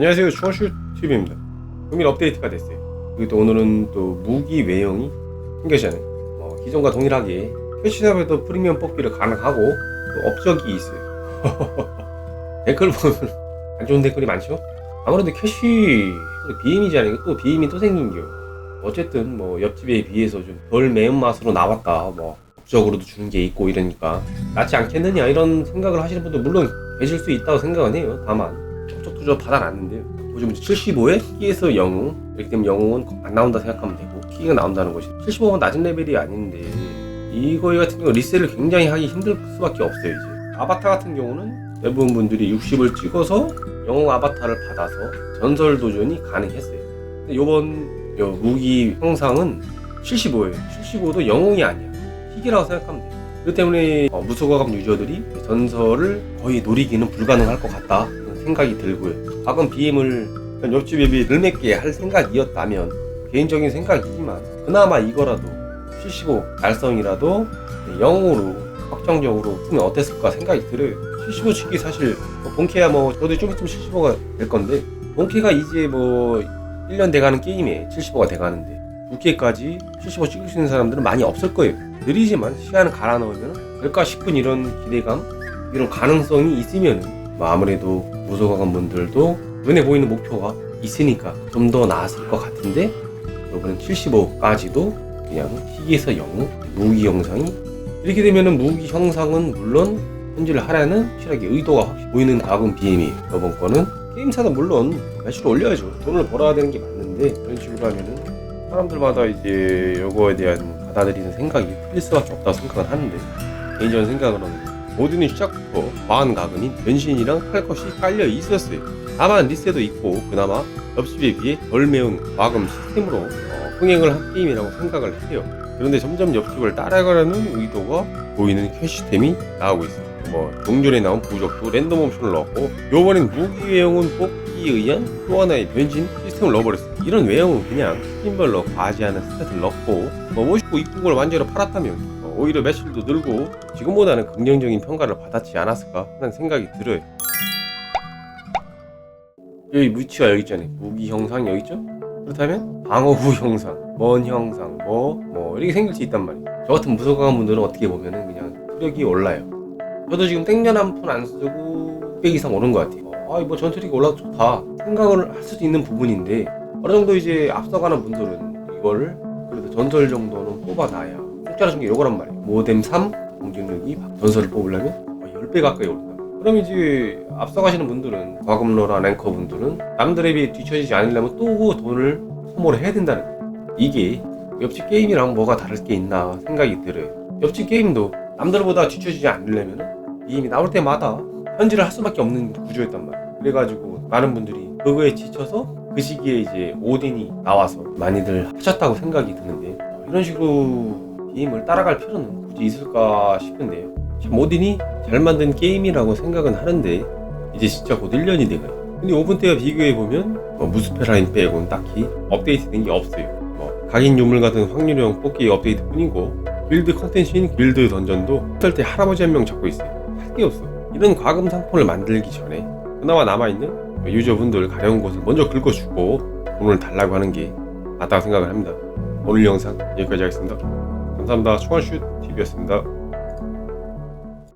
안녕하세요. 추원슈 TV입니다. 금일 업데이트가 됐어요. 그리고 또 오늘은 또 무기 외형이 생겨지잖아요 어, 기존과 동일하게 캐시샵에도 프리미엄 뽑기를 가능하고 또 업적이 있어요. 댓글 보면 안 좋은 댓글이 많죠? 아무래도 캐시 비임이잖아요? 또 비임이 또 생긴겨 어쨌든 뭐 옆집에 비해서 좀 덜 매운맛으로 나왔다. 뭐 업적으로도 주는 게 있고 이러니까 낫지 않겠느냐 이런 생각을 하시는 분도 물론 계실 수 있다고 생각은 해요. 다만 척척투저 받아놨는데요. 요즘 75에 키에서 영웅 이렇게 되면 영웅은 안 나온다 생각하면 되고 키가 나온다는 것이 75가 낮은 레벨이 아닌데 이거 같은 경우 리셋을 굉장히 하기 힘들 수밖에 없어요 이제. 아바타 같은 경우는 대부분 분들이 60을 찍어서 영웅 아바타를 받아서 전설 도전이 가능했어요. 근데 요번 요 무기 형상은 75예요. 75도 영웅이 아니야. 희귀라고 생각하면 돼요. 그렇기 때문에 어, 무소가감 유저들이 전설을 거의 노리기는 불가능할 것 같다 생각이 들고요. 과건 BM을 옆집 앱이 늘맺게 할 생각이었다면 개인적인 생각이지만 그나마 이거라도 75 달성이라도 영웅으로 확정적으로 쓰면 어땠을까 생각이 들어요. 75 치기 사실 뭐 본캐야 뭐 저도 좀 있으면 75가 될 건데 본캐가 이제 뭐 1년 돼가는 게임에 75가 돼가는데 2캐까지 75 찍을 수 있는 사람들은 많이 없을 거예요. 느리지만 시간을 갈아 넣으면 될까 싶은 이런 기대감 이런 가능성이 있으면 뭐 아무래도 무소가관 분들도 눈에 보이는 목표가 있으니까 좀 더 나았을 것 같은데 이번엔 75까지도 그냥 희귀에서 영웅 무기 영상이 이렇게 되면은 무기 형상은 물론 현질을 하라는 확실하게 의도가 확실히 보이는 과금 BM이에요 이번 거는 게임사도 물론 매출 올려야죠. 돈을 벌어야 되는 게 맞는데 그런 식으로 하면은 사람들마다 이제 요거에 대한 받아들이는 생각이 틀릴 수밖에 없다고 생각을 하는데 개인적인 생각으로는 모든 시작부터 과한 가금인 변신이랑 할 것이 깔려 있었어요. 다만 리셋도 있고 그나마 옆집에 비해 덜 매운 과금 시스템으로 어, 흥행을 한 게임이라고 생각을 해요. 그런데 점점 옆집을 따라가려는 의도가 보이는 캐시템이 나오고 있어요 뭐 동전에 나온 부적도 랜덤 옵션을 넣었고 요번엔 무기 외형은 뽑기에 의한 또 하나의 변신 시스템을 넣어버렸어요 이런 외형은 그냥 팀별로 과지하는 스탯을 넣고 뭐 멋있고 이쁜 걸 완전히 팔았다면 어, 오히려 매출도 늘고 지금보다는 긍정적인 평가를 받았지 않았을까 하는 생각이 들어요 여기 무치가 여기 있잖아요 무기 형상 여기 있죠? 그렇다면 방어구 형상, 먼 형상, 뭐, 뭐, 이렇게 생길 수 있단 말이에요. 저 같은 무서워한 분들은 어떻게 보면은 그냥 투력이 올라요. 저도 지금 땡전 한 푼 안 쓰고 600 이상 오른 것 같아요. 아, 뭐 전투력이 올라도 좋다. 생각을 할 수도 있는 부분인데, 어느 정도 이제 앞서가는 분들은 이걸 그래도 전설 정도는 뽑아놔야 공짜로 준게 요거란 말이에요. 모뎀 3 공격력이 전설을 뽑으려면 거의 10배 가까이 오른다. 그럼 이제 앞서가시는 분들은 과금러나 랭커 분들은 남들에 비해 뒤처지지 않으려면 또 돈을 소모를 해야 된다는 거예요. 이게 옆집 게임이랑 뭐가 다를 게 있나 생각이 들어요. 옆집 게임도 남들보다 뒤처지지 않으려면 이임이 나올 때마다 현질을 할 수밖에 없는 구조였단 말이에요. 그래가지고 많은 분들이 그거에 지쳐서 그 시기에 이제 오딘이 나와서 많이들 하셨다고 생각이 드는데 어, 이런 식으로 게임을 따라갈 필요는 굳이 있을까 싶은데요. 참 오딘이 잘 만든 게임이라고 생각은 하는데 이제 진짜 곧 1년이 돼가요. 근데 오픈 때와 비교해 보면 뭐 무스페라인 빼고는 딱히 업데이트된 게 없어요. 뭐 각인 유물 같은 확률형 뽑기 업데이트 뿐이고 빌드 컨텐츠인 빌드 던전도 쓸때 할아버지 한 명 잡고 있어요. 할 게 없어. 이런 과금 상품을 만들기 전에 그나마 남아있는 유저분들 가려운 곳을 먼저 긁어주고 돈을 달라고 하는 게 맞다고 생각을 합니다. 오늘 영상 여기까지 하겠습니다. 감사합니다. 총알슛 TV였습니다.